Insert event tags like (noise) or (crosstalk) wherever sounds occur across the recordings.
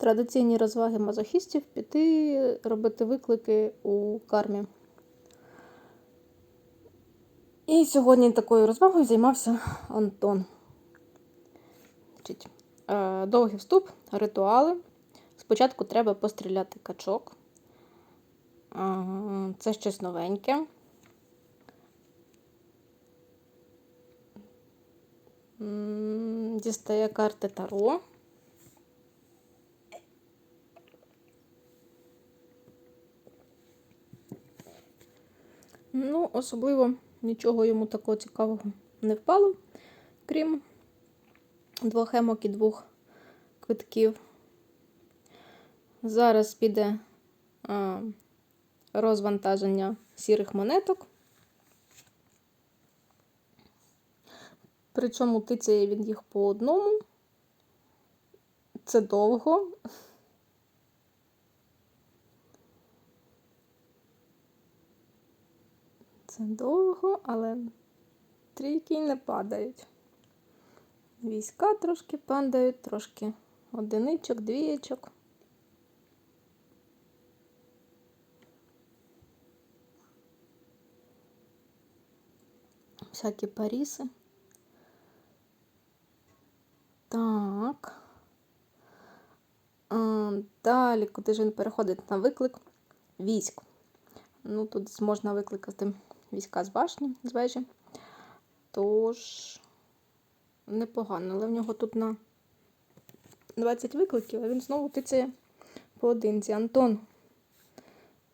Традиційні розваги мазохістів піти робити виклики у кармі. І сьогодні такою розвагою займався Антон. Е, довгий вступ, ритуали. Спочатку треба постріляти качок. Е, Це щось новеньке. Дістає карти Таро. Ну, особливо нічого йому такого цікавого не впало, крім двох емок і двох квитків. Зараз піде а, розвантаження сірих монеток. Причому тицяє він їх по одному. Це довго. Це довго, але трійки не падають. Війська трошки падають, трошки одиничок, двієчок. Всякі паріси. Так. Далі, куди ж він переходить на виклик? Військ. Ну, тут можна викликати війська з башні, з вежі. Тож, непогано. Але в нього тут на 20 викликів, а він знову тицяє поодинці. Антон,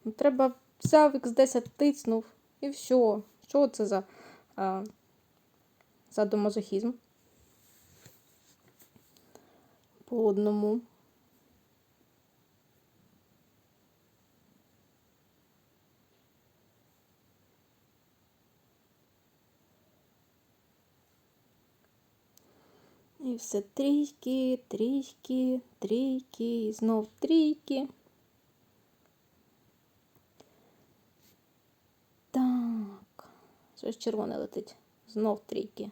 ну, треба взяв X10 тицнув і все. Що це за а, садомазохізм? По одному. І все трійки, трійки, трійки, і знов трійки. Так, щось червоне летить. Знов трійки.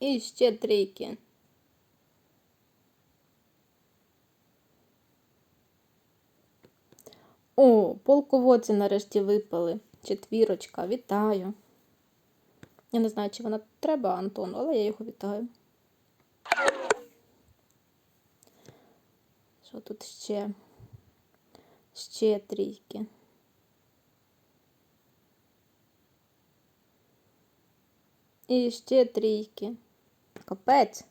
І ще трійки. О, полководці нарешті випали. Четвірочка, вітаю. Я не знаю, чи вона треба Антону, але я його вітаю. Що тут ще? Ще трійки. І ще трійки. Капець.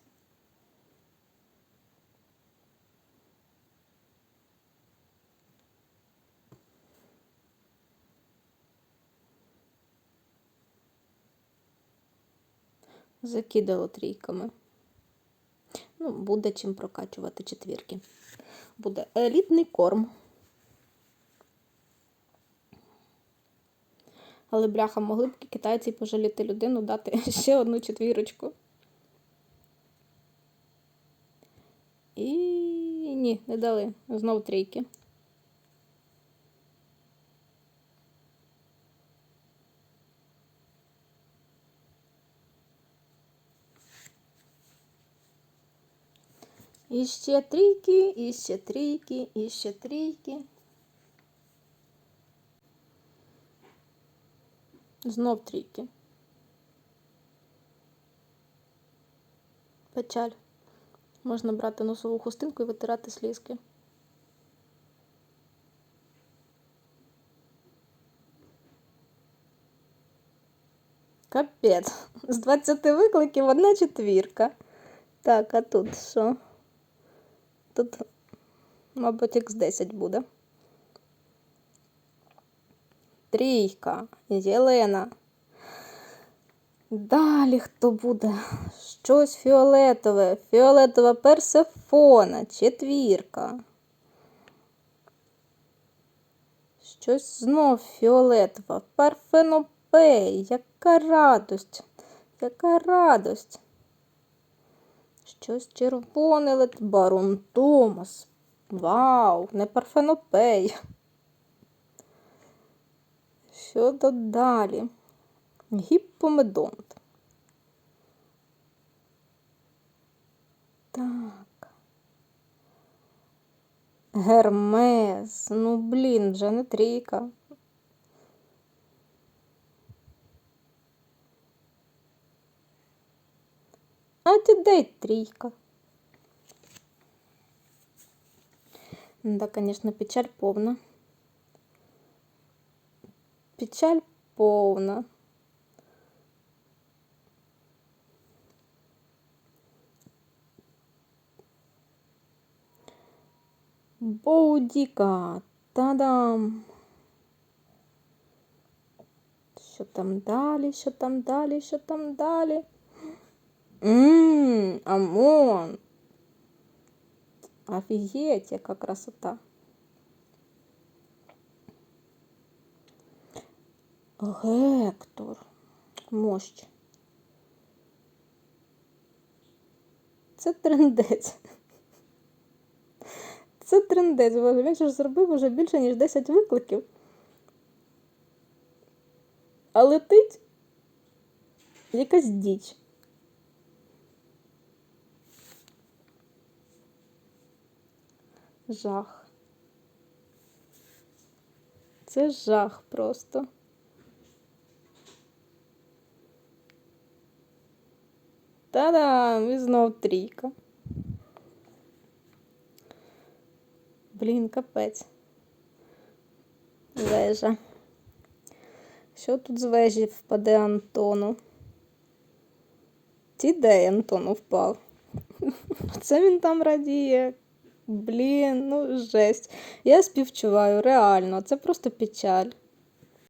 Закидало трійками. Ну, буде чим прокачувати четвірки. Буде елітний корм. Але бляха, могли б китайці пожаліти людину, дати (laughs) ще одну четвірочку. І ні, не дали. Знов трійки. І ще трійки, і ще трійки, і ще трійки. Знов трійки. Печаль. Можна брати носову хустинку і витирати слізки. Капець. З 20 викликів одна четвірка. Так, а тут що? Тут, мабуть, X10 буде. Трійка, Єлена. Далі хто буде? Щось фіолетове. Фіолетова персефона, четвірка. Щось знов фіолетове. Парфенопей. Яка радость. Яка радость. Щось червоне лет барон Томас. Вау, не парфенопей. Що додалі? Гіппомедонт. Так. Гермес. Ну, блін, вже не трійка. А ти де трійка? Да, конечно, печаль повна. Печаль повна. Боудіка. Та-дам! Що там далі? Що там далі? Що там далі? Ммм, Амон. Офігеть, яка красота. Гектор. Мощ. Це трендець. Це трендець, він ж зробив уже більше, ніж 10 викликів. А летить якась діч. Жах. Це жах просто. Та-дам! І знов трійка. Блін, капець. Вежа. Що тут з вежі впаде Антону? Ті де Антону впав? (laughs) Це він там радіє. Блін, ну жесть. Я співчуваю, реально, це просто печаль.